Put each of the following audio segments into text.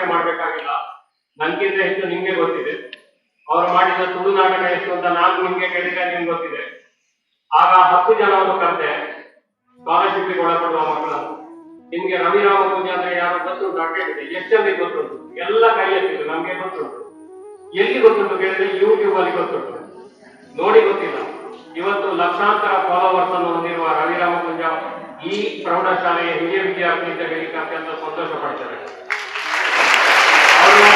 ಮಾಡ್ಬೇಕಾಗಿಲ್ಲ. ನನ್ಗಿಂತ ಹೆಚ್ಚು ನಿಮ್ಗೆ ಗೊತ್ತಿದೆ. ಅವರು ಮಾಡಿದ ತುಳು ನಾಟಕ ಎಷ್ಟು ಅಂತ ನಾನು ನಿಮ್ಗೆ ಕೇಳಿದ್ರೆ ನಿಮ್ಗೆ ಗೊತ್ತಿದೆ. ಆಗ ಹತ್ತು ಜನವನ್ನು ಕರೆದೆ ಸ್ಕಾಲರ್ಶಿಪ್ ಒಳಪಡುವ ಮಕ್ಕಳನ್ನು ನಿಮ್ಗೆ ರವಿರಾಮ ಪೂಜೆ ಅಂದ್ರೆ ಯಾರು ಗೊತ್ತು ಡಾಕ್ಟರ್ ಎಷ್ಟು ಗೊತ್ತುಂಟು? ಎಲ್ಲ ಕೈ ಎತ್ತಿದ್ರು ನಮ್ಗೆ ಗೊತ್ತುಂಟು. ಎಲ್ಲಿ ಗೊತ್ತುಂಟು ಕೇಳಿದ್ರೆ ಯೂಟ್ಯೂಬ್ ಅಲ್ಲಿ ಗೊತ್ತುಂಟು. ನೋಡಿ ಗೊತ್ತಿಲ್ಲ. ಇವತ್ತು ಲಕ್ಷಾಂತರ ಫಾಲೋವರ್ಸ್ ಅನ್ನು ಹೊಂದಿರುವ ರವಿರಾಮ ಪೂಜಾ ಈ ಪ್ರೌಢಶಾಲೆಯ ಹಿರಿಯ ವಿದ್ಯಾರ್ಥಿ ಅಂತ ಹೇಳಿಕೆ ಅತ್ಯಂತ ಸಂತೋಷ ಪಡ್ತಾರೆ ಅವರು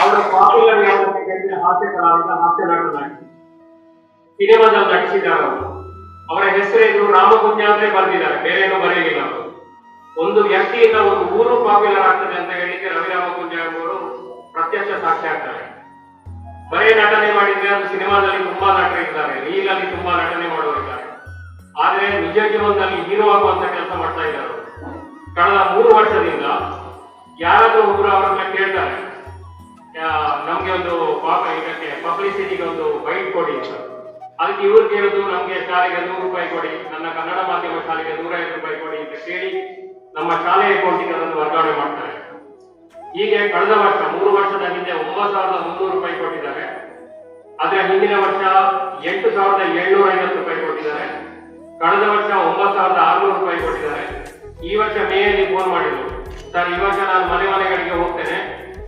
ಅವರು ಪಾಪ್ಯುಲರ್ ಯಾವುದಕ್ಕೆ ಕೇಳಿದ್ರೆ ಹಾಸ್ಯ ಕಲಾವಿದ ಹಾಸ್ಯ ನಟನಾಗಿ ಸಿನಿಮಾದಲ್ಲಿ ನಟಿಸಿದ್ದಾರೆ ಅವರು. ಅವರ ಹೆಸರೇನು ರಾಮಕುಂಜ ಅಂದ್ರೆ ಬರೆದಿದ್ದಾರೆ ಬೇರೆ ಏನು ಬರೆಯಲಿಲ್ಲ ಅವರು. ಒಂದು ವ್ಯಕ್ತಿಯಿಂದ ಒಂದು ಊರು ಪಾಪ್ಯುಲರ್ ಆಗ್ತದೆ ಅಂತ ಹೇಳಿಕ್ಕೆ ರವಿ ರಾಮಗುಂಜ ಎಂಬುವರು ಪ್ರತ್ಯಕ್ಷ ಸಾಕ್ಷಿ ಆಗ್ತಾರೆ ಬರೀ ನಟನೆ ಮಾಡಿದ್ರೆ ಅದು ಸಿನಿಮಾದಲ್ಲಿ ತುಂಬಾ ನಟರಿದ್ದಾರೆ ರೀಲಲ್ಲಿ ತುಂಬಾ ನಟನೆ ಮಾಡುವರಿದ್ದಾರೆ. ಆದ್ರೆ ನಿಜ ಜೀವನದಲ್ಲಿ ಹೀರೋ ಆಗುವಂತ ಕೆಲಸ ಮಾಡ್ತಾ ಇದ್ದಾರೆ. ಕಳೆದ ಮೂರು ವರ್ಷದಿಂದ ಯಾರಾದ್ರೂ ಒಬ್ರು ಅವರನ್ನ ಕೇಳ್ತಾರೆ ನಮ್ಗೆ ಒಂದು ಇದಕ್ಕೆ ಪಬ್ಲಿಸಿಟಿಗೆ ಒಂದು ಬೈಟ್ ಕೊಡಿ ಅಂತ. ಅದಕ್ಕೆ ಇವ್ರು ಕೇಳುದು, ನಮ್ಗೆ ಶಾಲೆಗೆ ನೂರು ರೂಪಾಯಿ ಕೊಡಿ, ನನ್ನ ಕನ್ನಡ ಮಾಧ್ಯಮ ಶಾಲೆಗೆ ನೂರೈವತ್ತು ರೂಪಾಯಿ ಕೊಡಿ ಅಂತ ಕೇಳಿ ನಮ್ಮ ಶಾಲೆ ಅಕೌಂಟಿಗೆ ಅದನ್ನು ವರ್ಗಾವಣೆ ಮಾಡ್ತಾರೆ. ಹೀಗೆ ಕಳೆದ ವರ್ಷ, ಮೂರು ವರ್ಷದ ಹಿಂದೆ ಒಂಬತ್ತು ಸಾವಿರದ ಮುನ್ನೂರು ರೂಪಾಯಿ ಕೊಟ್ಟಿದ್ದಾರೆ. ಆದ್ರೆ ಹಿಂದಿನ ವರ್ಷ ಎಂಟು ಸಾವಿರದ ಏಳ್ನೂರ ಐವತ್ತು ರೂಪಾಯಿ ಕೊಟ್ಟಿದ್ದಾರೆ. ಕಳೆದ ವರ್ಷ ಒಂಬತ್ತು ಸಾವಿರದ ಆರ್ನೂರು ರೂಪಾಯಿ ಕೊಟ್ಟಿದ್ದಾರೆ. ಈ ವರ್ಷ ಮೇಯಲ್ಲಿ ಫೋನ್ ಮಾಡಿದ್ರು ಸರ್, ಈ ವರ್ಷ ನಾನು ಮನೆ ಮನೆಗಳಿಗೆ ಹೋಗ್ತೇನೆ.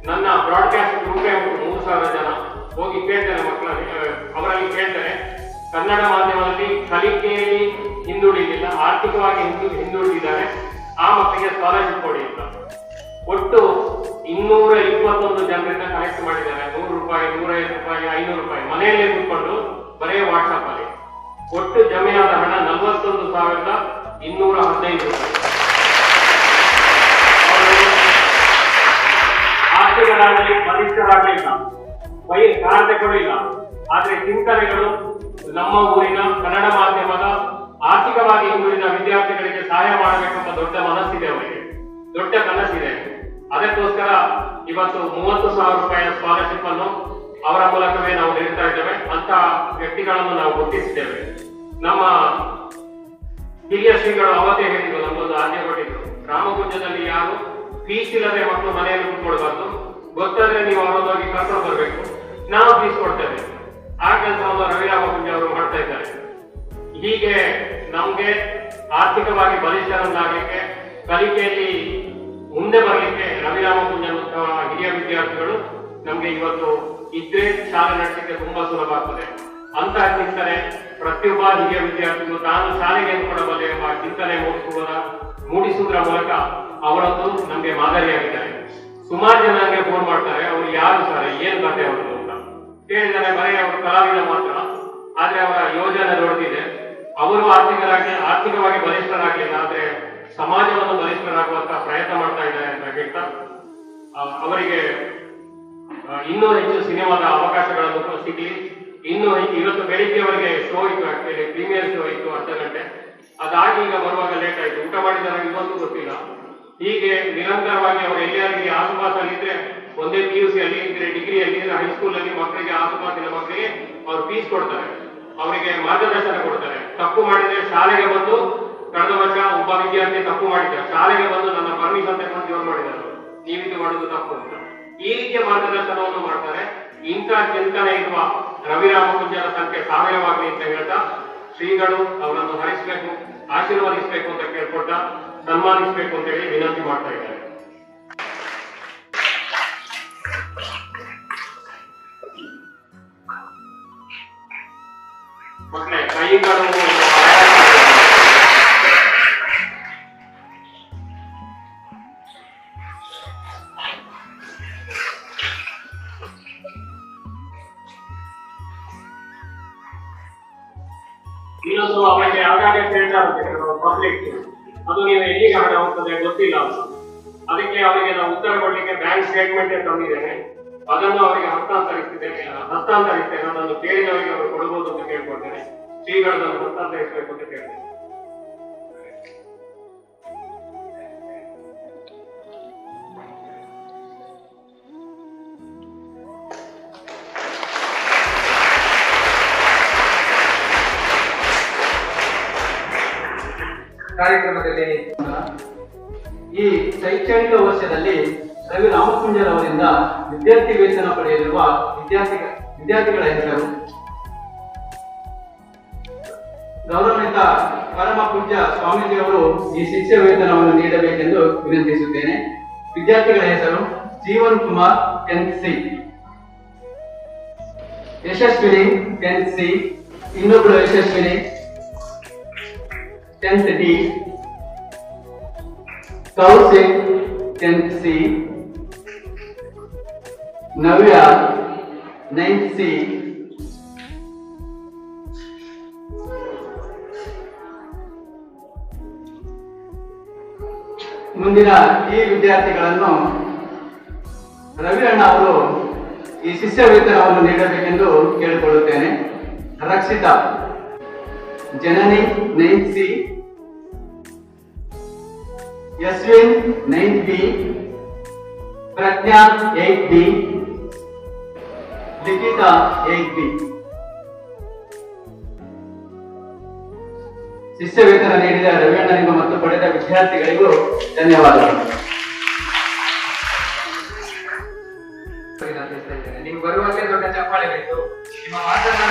ನನ್ನ ಬ್ರಾಡ್ಕಾಸ್ಟ್ ಗ್ರೂಪೇ ಉಂಟು ಮೂರು ಸಾವಿರ ಜನ ಹೋಗಿ ಕೇಳ್ತೇನೆ ಮಕ್ಕಳಲ್ಲಿ ಅವರಲ್ಲಿ ಕೇಳ್ತೇನೆ ಕನ್ನಡ ಮಾಧ್ಯಮದಲ್ಲಿ ಕಲಿಕೆಯಲ್ಲಿ ಹಿಂದುಳಿದಿಲ್ಲ, ಆರ್ಥಿಕವಾಗಿ ಹಿಂದು, ಹಿಂದುಳಿದಿದ್ದಾರೆ. ಆ ಮಕ್ಕಳಿಗೆ ಸ್ಕಾಲರ್ಶಿಪ್ ಕೊಡಿ ಅಂತ. ಒಟ್ಟು ಇನ್ನೂರ ಇಪ್ಪತ್ತೊಂದು ಜನರಿಂದ ಕಲೆಕ್ಟ್ ಮಾಡಿದ್ದಾರೆ. ನೂರು ರೂಪಾಯಿ ನೂರೈದು ರೂಪಾಯಿ, ಐನೂರು ರೂಪಾಯಿ. ಮನೆಯಲ್ಲೇ ಕೂತ್ಕೊಂಡು ಬರೇ ವಾಟ್ಸಪ್ ಅಲ್ಲಿ. ಒಟ್ಟು ಜಮೆಯಾದ ಹಣ ನಲವತ್ತೊಂದು ಸಾವಿರದ ಇನ್ನೂರ ಹದಿನೈದು ರೂಪಾಯಿ. ಕಾರಣತೆಗಳು ಇಲ್ಲ ಆದ್ರೆ ಚಿಂತನೆಗಳು ನಮ್ಮ ಊರಿನ ಕನ್ನಡ ಮಾಧ್ಯಮದ ಆರ್ಥಿಕವಾಗಿ ಊರಿನ ವಿದ್ಯಾರ್ಥಿಗಳಿಗೆ ಸಹಾಯ ಮಾಡಬೇಕಂತ ದೊಡ್ಡ ಮನಸ್ಸಿದೆ ಅವರಿಗೆ. ದೊಡ್ಡ ಕನಸಿದೆ. ಅದಕ್ಕೋಸ್ಕರ ಇವತ್ತು ಮೂವತ್ತು ಸಾವಿರ ರೂಪಾಯಿಯ ಸ್ಕಾಲರ್ಶಿಪ್ ಅನ್ನು ಅವರ ಮೂಲಕವೇ ನಾವು ನೀಡ್ತಾ ಇದ್ದೇವೆ. ಅಂತ ವ್ಯಕ್ತಿಗಳನ್ನು ನಾವು ಗುರುತಿಸಿದ್ದೇವೆ. ನಮ್ಮ ಹಿರಿಯ ಶ್ರೀಗಳು ಅವತ್ತೇ ಹೇಳಿದ್ರು ನಮ್ಮೊಂದು ಆಜ್ಞೆ ಕೊಟ್ಟಿದ್ರು. ರಾಮಗುಂಜದಲ್ಲಿ ಯಾರು ಫೀಸ್ ಇಲ್ಲದೆ ಮಕ್ಕಳು ಮನೆಯಲ್ಲಿ ಕೂತ್ಕೊಳ್ಬಾರ್ದು. ಗೊತ್ತಾದ್ರೆ ನೀವು ಅವರೊಂದೋಗಿ ಕರ್ಕೊಂಡು ಬರ್ಬೇಕು. ನಾವು ಬೀಸ್ಕೊಡ್ತೇವೆ. ಆ ಕೆಲಸವನ್ನು ರವಿರಾಮ ಕುಂಜ ಅವರು ಮಾಡ್ತಾ ಇದ್ದಾರೆ. ಹೀಗೆ ನಮ್ಗೆ ಆರ್ಥಿಕವಾಗಿ ಬಲಿಷ್ಠರನ್ನಾಗಲಿಕ್ಕೆ ಕಲಿಕೆಯಲ್ಲಿ ಮುಂದೆ ಬರಲಿಕ್ಕೆ ರವಿರಾಮ ಕುಂಜನಂತಹ ಹಿರಿಯ ವಿದ್ಯಾರ್ಥಿಗಳು ನಮ್ಗೆ ಇವತ್ತು ಇದ್ರೆ ಶಾಲೆ ನಡೆಸಲಿಕ್ಕೆ ತುಂಬಾ ಸುಲಭ ಆಗ್ತದೆ. ಅಂತಹ ಚಿಂತನೆ ಪ್ರತಿಯೊಬ್ಬ ಹಿರಿಯ ವಿದ್ಯಾರ್ಥಿಗಳು ತಾನು ಶಾಲೆಗೆ ಕೊಡಬಲ್ಲೆ ಎಂಬ ಚಿಂತನೆ ಮೂಡಿಸುವುದ ಮೂಡಿಸುವುದರ ಮೂಲಕ ಅವರದ್ದು ನಮ್ಗೆ ಮಾದರಿಯಾಗಿದ್ದಾರೆ. ಸುಮಾರು ಜನ ನನಗೆ ಫೋನ್ ಮಾಡ್ತಾರೆ, ಅವರು ಯಾರು ಸರ್? ಏನು ಕತೆ ಅವರು ಕೇಳಿದರೆ ಬರೀ ಅವರು ಕಲಾವಿದ ಮಾತ್ರ, ಆದ್ರೆ ಅವರ ಯೋಜನೆ ದೊಡ್ಡದಿದೆ. ಅವರು ಆರ್ಥಿಕರಾಗಿ ಆರ್ಥಿಕವಾಗಿ ಬಲಿಷ್ಠರಾಗಲಿಲ್ಲ ಆದ್ರೆ ಸಮಾಜವನ್ನು ಬಲಿಷ್ಠರಾಗುವಂತ ಪ್ರಯತ್ನ ಮಾಡ್ತಾ ಇದ್ದಾರೆ ಅಂತ ಹೇಳ್ತಾ ಅವರಿಗೆ ಇನ್ನೂ ಹೆಚ್ಚು ಸಿನಿಮಾದ ಅವಕಾಶಗಳನ್ನು ಸಿಗಲಿ. ಇನ್ನೂ ಇವತ್ತು ಬೆಳಿಗ್ಗೆ ಅವರಿಗೆ ಶೋ ಇತ್ತು ಆಕ್ಚುಲಿ ಪ್ರೀಮಿಯರ್ ಶೋ ಇತ್ತು ಅರ್ಧ ಗಂಟೆ. ಅದಾಗಿ ಈಗ ಬರುವಾಗ ಲೇಟ್ ಆಯ್ತು. ಊಟ ಮಾಡಿದಾರ ಇವತ್ತು ಗೊತ್ತಿಲ್ಲ. ಹೀಗೆ ನಿರಂತರವಾಗಿ ಅವರು ಎಲ್ಲಿಯಾರಿಗೆ ಆಸುಪಾಸಲ್ಲಿ ಇದ್ರೆ ಒಂದೇ ಪಿ ಯು ಸಿ ಅಲ್ಲಿ ಇದ್ರೆ ಡಿಗ್ರಿಯಲ್ಲಿ ಇದ್ರೆ ಹೈಸ್ಕೂಲ್ ಅಲ್ಲಿ ಮಕ್ಕಳಿಗೆ ಆಸುಪಾಸಿನ ಮಕ್ಕಳಿಗೆ ಅವ್ರು ಫೀಸ್ ಕೊಡ್ತಾರೆ. ಅವರಿಗೆ ಮಾರ್ಗದರ್ಶನ ಕೊಡ್ತಾರೆ. ತಪ್ಪು ಮಾಡಿದ್ರೆ ಶಾಲೆಗೆ ಬಂದು ಕಳೆದ ವರ್ಷ ಒಬ್ಬ ವಿದ್ಯಾರ್ಥಿ ತಪ್ಪು ಮಾಡಿದ್ದ. ಶಾಲೆಗೆ ಬಂದು ನನ್ನ ಪರ್ಮಿಷನ್ ತಗೊಂಡು ಜೋರ್ ಮಾಡಿದ್ದಾರೆ ನೀವಿದು ಮಾಡುದು ತಪ್ಪು ಅಂತ. ಈ ರೀತಿಯ ಮಾರ್ಗದರ್ಶನವನ್ನು ಮಾಡ್ತಾರೆ. ಇಂಥ ಚಿಂತನೆ ಇರುವ ರವಿರಾಮ ಕುಂಜರ ಸಂಖ್ಯೆ ಸಾವಿರವಾಗಲಿ ಅಂತ ಹೇಳ್ತಾ ಶ್ರೀಗಳು ಅವರನ್ನು ಹರಿಸಬೇಕು, ಆಶೀರ್ವದಿಸಬೇಕು ಅಂತ ಕೇಳ್ಕೊಟ್ಟ ಸನ್ಮಾನಿಸಬೇಕು ಅಂತ ಹೇಳಿ ವಿನಂತಿ ಮಾಡ್ತಾ ಇದ್ದಾರೆ. ಕೈಗಳು ಇನ್ನೊಂದು ಅವರಿಗೆ ಕೇಳ್ತಾ ಆಗುತ್ತೆ ಪಬ್ಲಿಕ್ ಅದು ನೀವು ಎಲ್ಲಿಗೆ ಹಣ ಹೋಗ್ತದೆ ಗೊತ್ತಿಲ್ಲ. ಅದಕ್ಕೆ ಅವರಿಗೆ ನಾವು ಉತ್ತರ ಕೊಡ್ಲಿಕ್ಕೆ ಬ್ಯಾಂಕ್ ಸ್ಟೇಟ್ಮೆಂಟ್ ತಂದಿದ್ದೇನೆ. ಅದನ್ನು ಅವರಿಗೆ ಹಸ್ತಾಂತರಿಸಿದ್ದೇನೆ. ಹಸ್ತಾಂತರಿಸ್ತೇನೆ ಅದನ್ನು ಕೇಳಿದವರಿಗೆ ಅವರು ಕೊಡಬಹುದು ಅಂತ ಕೇಳ್ಕೊಳ್ತೇನೆ. ಶ್ರೀಗಳದನ್ನು ಹಸ್ತಾಂತರಿಸಬೇಕು ಅಂತ ಕೇಳ್ತೇನೆ. ಕಾರ್ಯಕ್ರಮದಲ್ಲಿ ಈ ಶೈಕ್ಷಣಿಕ ವರ್ಷದಲ್ಲಿ ರವಿ ರಾಮಕುಂಜರವರಿಂದ ವಿದ್ಯಾರ್ಥಿ ವೇತನ ಪಡೆಯಲಿರುವ ವಿದ್ಯಾರ್ಥಿ ವಿದ್ಯಾರ್ಥಿಗಳ ಹೆಸರು ಗೌರವಾನ್ವಿತ ಪರಮ ಪೂಜ್ಯ ಸ್ವಾಮೀಜಿ ಅವರು ಈ ಶಿಷ್ಯ ವೇತನವನ್ನು ನೀಡಬೇಕೆಂದು ವಿನಂತಿಸುತ್ತೇನೆ. ವಿದ್ಯಾರ್ಥಿಗಳ ಹೆಸರು Jeevan Kumar tenth C. Yashaswini tenth C. ಇನ್ನೊಬ್ಬರು Yashaswini tenth D. Kaushik tenth C. Navya ninth C. ಮುಂದಿನ ಈ ವಿದ್ಯಾರ್ಥಿಗಳನ್ನು ರವಿ ಅವರು ಈ ಶಿಷ್ಯ ವೇತನವನ್ನು ನೀಡಬೇಕೆಂದು ಕೇಳಿಕೊಳ್ಳುತ್ತೇನೆ. Rakshita Janani nine C Yashwin nine B, Pragnya eight B, Likhita eight B. ಶಿಷ್ಯ ವೇತನ ನೀಡಿದ ರವಿಯಣ್ಣ ವಿದ್ಯಾರ್ಥಿಗಳಿಗೂ ಧನ್ಯವಾದಗಳು. ನೀವು ಬರುವಾಗಲೇ ದೊಡ್ಡ ಚಪ್ಪಾಳೆ ಬೇಕು ನಿಮ್ಮ ಮಾತನ್ನ.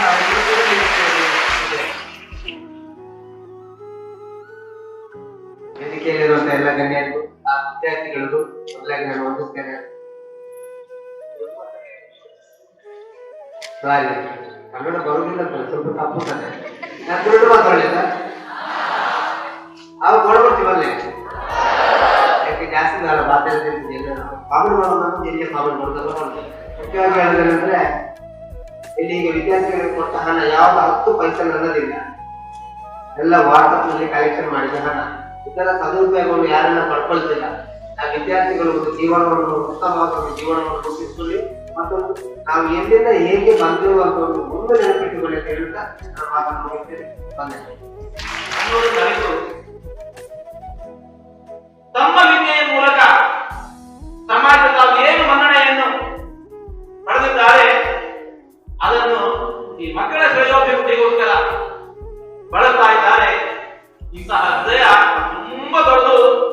ವೇದಿಕೆಯಲ್ಲಿರುವಂತಹ ಎಲ್ಲ ಗಣ್ಯರಿಗೂ, ಆ ವಿದ್ಯಾರ್ಥಿಗಳಿಗೂ ಮೊದಲಾಗಿ ನಾನು ವಂದಿಸ್ತೇನೆ ಸಾರಿ ಕನ್ನಡ ಬರುವುದಿಲ್ಲ ಸ್ವಲ್ಪ ತಪ್ಪುತ್ತದೆ. ನಾನು ಮಾಡ್ತೀನಿ ಮುಖ್ಯವಾಗಿ ಇಲ್ಲಿ ವಿದ್ಯಾರ್ಥಿಗಳಿಗೆ ಕೊಟ್ಟ ಹಣ ಯಾವ ಹತ್ತು ಪೈಸೆ ನನ್ನದಿಲ್ಲ ಎಲ್ಲ ವಾಟ್ಸಪ್ನಲ್ಲಿ ಕಲೆಕ್ಷನ್ ಮಾಡಿದ ಹಣ. ಇದರ ಸದುಪಯೋಗವನ್ನು ಯಾರನ್ನ ಪಡ್ಕೊಳ್ತಿಲ್ಲ. ಆ ವಿದ್ಯಾರ್ಥಿಗಳು ಒಂದು ಜೀವನವನ್ನು ಉತ್ತಮವಾದ ಒಂದು ಜೀವನವನ್ನು ರೂಪಿಸಿಕೊಳ್ಳಿ. ಮತ್ತೊಂದು, ನಾವು ಎಲ್ಲಿಂದ ಹೇಗೆ ಬಂದೆವು ಅಂತ ಒಂದು ಮುಂದೆ ನೆನಪಿಟ್ಟುಕೊಳ್ಳಿ ಅಂತ ಹೇಳ್ತಾ ನಾನು ಮಾತನ್ನು ಬಂದೆ ಇದ್ದಾರೆ ತುಂಬಾ ದೊಡ್ಡದು.